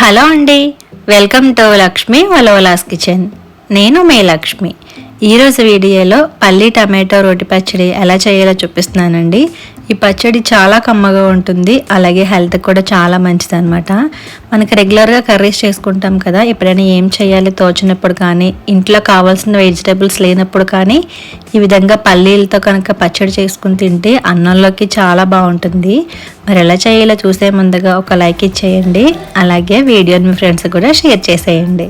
Hello అండి. Welcome to Lakshmi Valavala's kitchen. నేను మే లక్ష్మి. ఈరోజు వీడియోలో పల్లి టమాటో రోటి పచ్చడి ఎలా చేయాలో చూపిస్తున్నానండి. ఈ పచ్చడి చాలా కమ్మగా ఉంటుంది అలాగే హెల్త్ కూడా చాలా మంచిది అనమాట మనకి రెగ్యులర్గా కర్రీస్ చేసుకుంటాం కదా ఎప్పుడైనా ఏం చేయాలి తోచినప్పుడు కానీ ఇంట్లో కావాల్సిన వెజిటేబుల్స్ లేనప్పుడు కానీ ఈ విధంగా పల్లీలతో కనుక పచ్చడి చేసుకుని తింటే అన్నంలోకి చాలా బాగుంటుంది. మరి ఎలా చేయాలో చూసే ముందుగా ఒక లైక్ ఇచ్చేయండి అలాగే వీడియోని మీ ఫ్రెండ్స్ కూడా షేర్ చేసేయండి.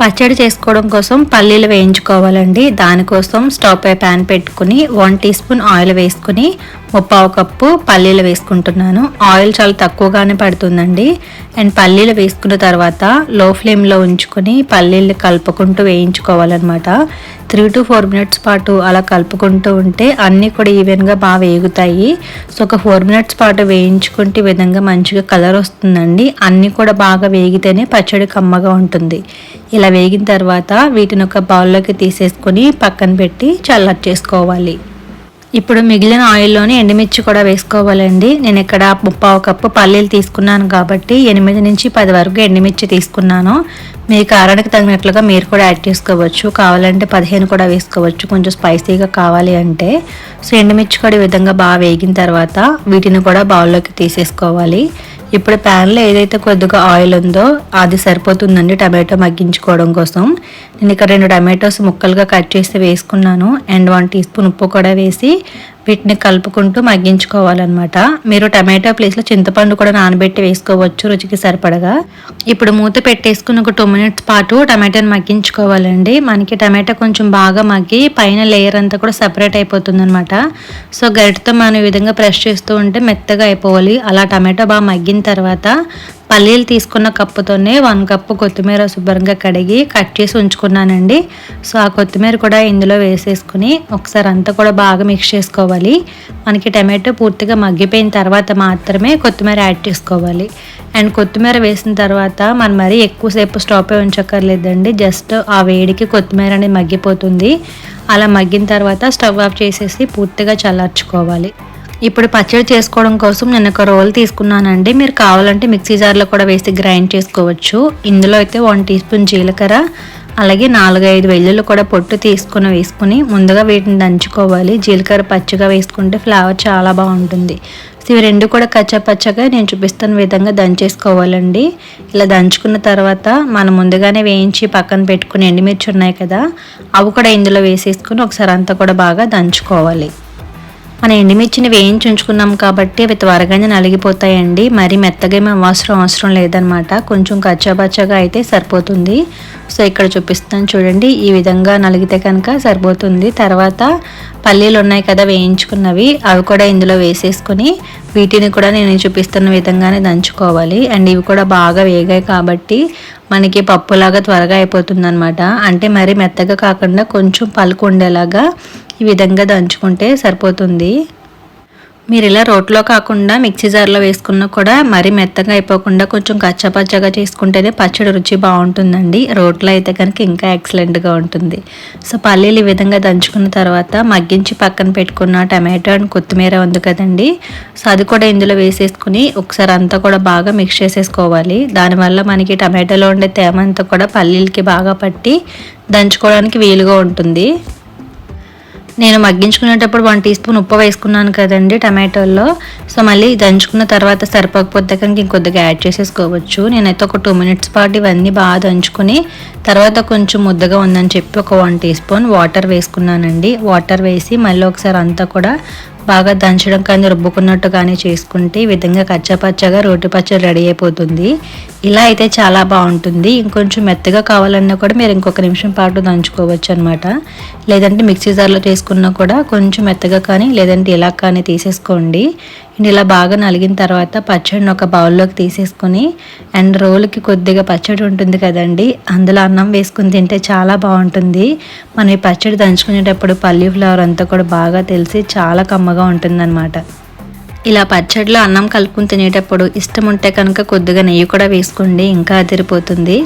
పచ్చడి చేసుకోవడం కోసం పల్లీలు వేయించుకోవాలండి. దానికోసం స్టవ్ పై ప్యాన్ పెట్టుకుని వన్ టీ స్పూన్ ఆయిల్ వేసుకుని ముప్పావు కప్పు పల్లీలు వేసుకుంటున్నాను. ఆయిల్ చాలా తక్కువగానే పడుతుందండి. అండ్ పల్లీలు వేసుకున్న తర్వాత లో ఫ్లేమ్లో ఉంచుకొని పల్లీలు కలుపుకుంటూ వేయించుకోవాలన్నమాట. త్రీ టు ఫోర్ మినిట్స్ పాటు అలా కలుపుకుంటూ ఉంటే అన్నీ కూడా ఈవెన్గా బాగా వేగుతాయి. సో ఒక ఫోర్ మినిట్స్ పాటు వేయించుకుంటే విధంగా మంచిగా కలర్ వస్తుందండి. అన్నీ కూడా బాగా వేగితేనే పచ్చడి కమ్మగా ఉంటుంది. ఇలా వేగిన తర్వాత వీటిని ఒక బౌల్లోకి తీసేసుకొని పక్కన పెట్టి చల్లర్ చేసుకోవాలి ఇప్పుడు మిగిలిన ఆయిల్లోని ఎండుమిర్చి కూడా వేసుకోవాలండి. నేను ఇక్కడ ముప్పావు కప్పు పల్లీలు తీసుకున్నాను కాబట్టి ఎనిమిది నుంచి పది వరకు ఎండుమిర్చి తీసుకున్నాను. మీ కారానికి తగినట్లుగా మీరు కూడా యాడ్ చేసుకోవచ్చు. కావాలంటే పదిహేను కూడా వేసుకోవచ్చు. కొంచెం స్పైసీగా కావాలి అంటే. సో ఎండుమిర్చి కూడా ఈ విధంగా బాగా వేగిన తర్వాత వీటిని కూడా బౌల్లోకి తీసేసుకోవాలి. ఇప్పుడు ప్యాన్లో ఏదైతే కొద్దిగా ఆయిల్ ఉందో అది సరిపోతుందండి టమాటో మగ్గించుకోవడం కోసం. నేను ఇక్కడ రెండు టమాటోస్ ముక్కలుగా కట్ చేసి వేసుకున్నాను. అండ్ వన్ టీ స్పూన్ ఉప్పు కూడా వేసి వీటిని కలుపుకుంటూ మగ్గించుకోవాలన్నమాట. మీరు టమాటో ప్లేస్లో చింతపండు కూడా నానబెట్టి వేసుకోవచ్చు రుచికి సరిపడగా. ఇప్పుడు మూత పెట్టేసుకుని ఒక టూ మినిట్స్ పాటు టమాటాని మగ్గించుకోవాలండి. మనకి టమాటా కొంచెం బాగా మగ్గి పైన లేయర్ అంతా కూడా సపరేట్ అయిపోతుంది అనమాట సో గరిటతో మనం ఈ విధంగా ప్రెస్ చేస్తూ ఉంటే మెత్తగా అయిపోవాలి. అలా టమాటో బాగా మగ్గిన తర్వాత పల్లీలు తీసుకున్న కప్పుతోనే వన్ కప్పు కొత్తిమీర శుభ్రంగా కడిగి కట్ చేసి ఉంచుకున్నానండి. సో ఆ కొత్తిమీర కూడా ఇందులో వేసేసుకుని ఒకసారి అంతా కూడా బాగా మిక్స్ చేసుకోవాలి. మనకి టమాటో పూర్తిగా మగ్గిపోయిన తర్వాత మాత్రమే కొత్తిమీర యాడ్ చేసుకోవాలి. అండ్ కొత్తిమీర వేసిన తర్వాత మనం మరీ ఎక్కువసేపు స్టవ్ ఉంచక్కర్లేదండి. జస్ట్ ఆ వేడికి కొత్తిమీర అనేది మగ్గిపోతుంది. అలా మగ్గిన తర్వాత స్టవ్ ఆఫ్ చేసేసి పూర్తిగా చల్లార్చుకోవాలి. ఇప్పుడు పచ్చడి చేసుకోవడం కోసం నేను ఒక రోల్ తీసుకున్నానండి. మీరు కావాలంటే మిక్సీ జార్లో కూడా వేసి గ్రైండ్ చేసుకోవచ్చు. ఇందులో అయితే వన్ టీ స్పూన్ జీలకర్ర అలాగే నాలుగైదు వెల్లుల్లి కూడా పొట్టు తీసుకుని వేసుకుని ముందుగా వీటిని దంచుకోవాలి. జీలకర్ర పచ్చిగా వేసుకుంటే ఫ్లేవర్ చాలా బాగుంటుంది. ఇవి రెండు కూడా కచ్చపచ్చగా నేను చూపిస్తున్న విధంగా దంచేసుకోవాలండి. ఇలా దంచుకున్న తర్వాత మనం ముందుగానే వేయించి పక్కన పెట్టుకుని ఎండుమిర్చి ఉన్నాయి కదా అవి కూడా ఇందులో వేసేసుకుని ఒకసారి అంతా కూడా బాగా దంచుకోవాలి. మన ఎండుమిర్చిని వేయించి ఉంచుకున్నాం కాబట్టి అవి త్వరగానే నలిగిపోతాయండి. మరి మెత్తగా ఏమీ అవసరం అవసరం లేదనమాట కొంచెం కచ్చాబచ్చగా అయితే సరిపోతుంది. సో ఇక్కడ చూపిస్తాను చూడండి. ఈ విధంగా నలిగితే కనుక సరిపోతుంది. తర్వాత పల్లీలు ఉన్నాయి కదా వేయించుకున్నవి అవి కూడా ఇందులో వేసేసుకొని వీటిని కూడా నేను చూపిస్తున్న విధంగానే దంచుకోవాలి. అండ్ ఇవి కూడా బాగా వేగాయి కాబట్టి మనకి పప్పులాగా త్వరగా అయిపోతుంది అనమాట అంటే మరి మెత్తగా కాకుండా కొంచెం పలుకు ఉండేలాగా ఈ విధంగా దంచుకుంటే సరిపోతుంది. మీరు ఇలా రోట్లో కాకుండా మిక్సీ జార్లో వేసుకున్నా కూడా మరీ మెత్తగా అయిపోకుండా కొంచెం కచ్చపచ్చగా చేసుకుంటేనే పచ్చడి రుచి బాగుంటుందండి. రోట్లో అయితే కనుక ఇంకా ఎక్సలెంట్గా ఉంటుంది. సో పల్లీలు ఈ విధంగా దంచుకున్న తర్వాత మగ్గించి పక్కన పెట్టుకున్న టమాటో అండ్ కొత్తిమీర ఉంది కదండి. సో అది కూడా ఇందులో వేసేసుకుని ఒకసారి అంతా కూడా బాగా మిక్స్ చేసేసుకోవాలి. దానివల్ల మనకి టమాటోలో ఉండే తేమ అంతా కూడా పల్లీలకి బాగా పట్టి దంచుకోవడానికి వీలుగా ఉంటుంది. నేను మగ్గించుకునేటప్పుడు వన్ టీ స్పూన్ ఉప్పు వేసుకున్నాను కదండి టమాటోల్లో. సో మళ్ళీ దంచుకున్న తర్వాత సరిపోకపోతే కనుక ఇంకొద్దిగా యాడ్ చేసేసుకోవచ్చు. నేనైతే ఒక టూ మినిట్స్ పాటు ఇవన్నీ బాగా దంచుకుని తర్వాత కొంచెం ముద్దగా ఉందని చెప్పి ఒక వన్ టీ స్పూన్ వాటర్ వేసుకున్నానండి. వాటర్ వేసి మళ్ళీ ఒకసారి అంతా కూడా బాగా దంచడం కానీ రుబ్బుకున్నట్టు కానీ చేసుకుంటే ఈ విధంగా కచ్చపచ్చగా రోటి పచ్చడి రెడీ అయిపోతుంది. ఇలా అయితే చాలా బాగుంటుంది. ఇంకొంచెం మెత్తగా కావాలన్నా కూడా మీరు ఇంకొక నిమిషం పాటు దంచుకోవచ్చు అనమాట లేదంటే మిక్సీ జార్లో చేసుకున్నా కూడా కొంచెం మెత్తగా కానీ లేదంటే ఇలా కానీ తీసేసుకోండి. అండ్ ఇలా బాగా నలిగిన తర్వాత పచ్చడిని ఒక బౌల్లోకి తీసేసుకొని అండ్ రోలుకి కొద్దిగా పచ్చడి ఉంటుంది కదండి అందులో అన్నం వేసుకుని తింటే చాలా బాగుంటుంది. మనం ఈ పచ్చడి దంచుకునేటప్పుడు పల్లి ఫ్లవర్ అంతా కూడా బాగా తెలిసి చాలా కమ్మగా ఉంటుందన్నమాట. ఇలా పచ్చడిలో అన్నం కలుపుకుని తినేటప్పుడు ఇష్టం ఉంటే కనుక కొద్దిగా నెయ్యి కూడా వేసుకోండి ఇంకా అదిరిపోతుంది.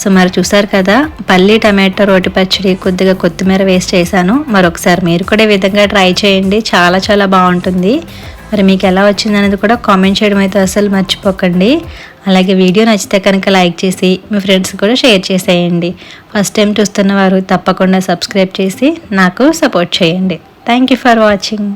సో మరి చూసారు కదా పల్లి టమాటో రోటి పచ్చడి కొద్దిగా కొత్తిమీర వేస్ట్ చేశాను. మరొకసారి మీరు కూడా ఈ విధంగా ట్రై చేయండి చాలా చాలా బాగుంటుంది. మరి మీకు ఎలా వచ్చింది అనేది కూడా కామెంట్ చేయడం అయితే అసలు మర్చిపోకండి. అలాగే వీడియో నచ్చితే కనుక లైక్ చేసి మీ ఫ్రెండ్స్ కూడా షేర్ చేసేయండి. ఫస్ట్ టైం చూస్తున్న వారు తప్పకుండా సబ్స్క్రైబ్ చేసి నాకు సపోర్ట్ చేయండి. Thank you for watching.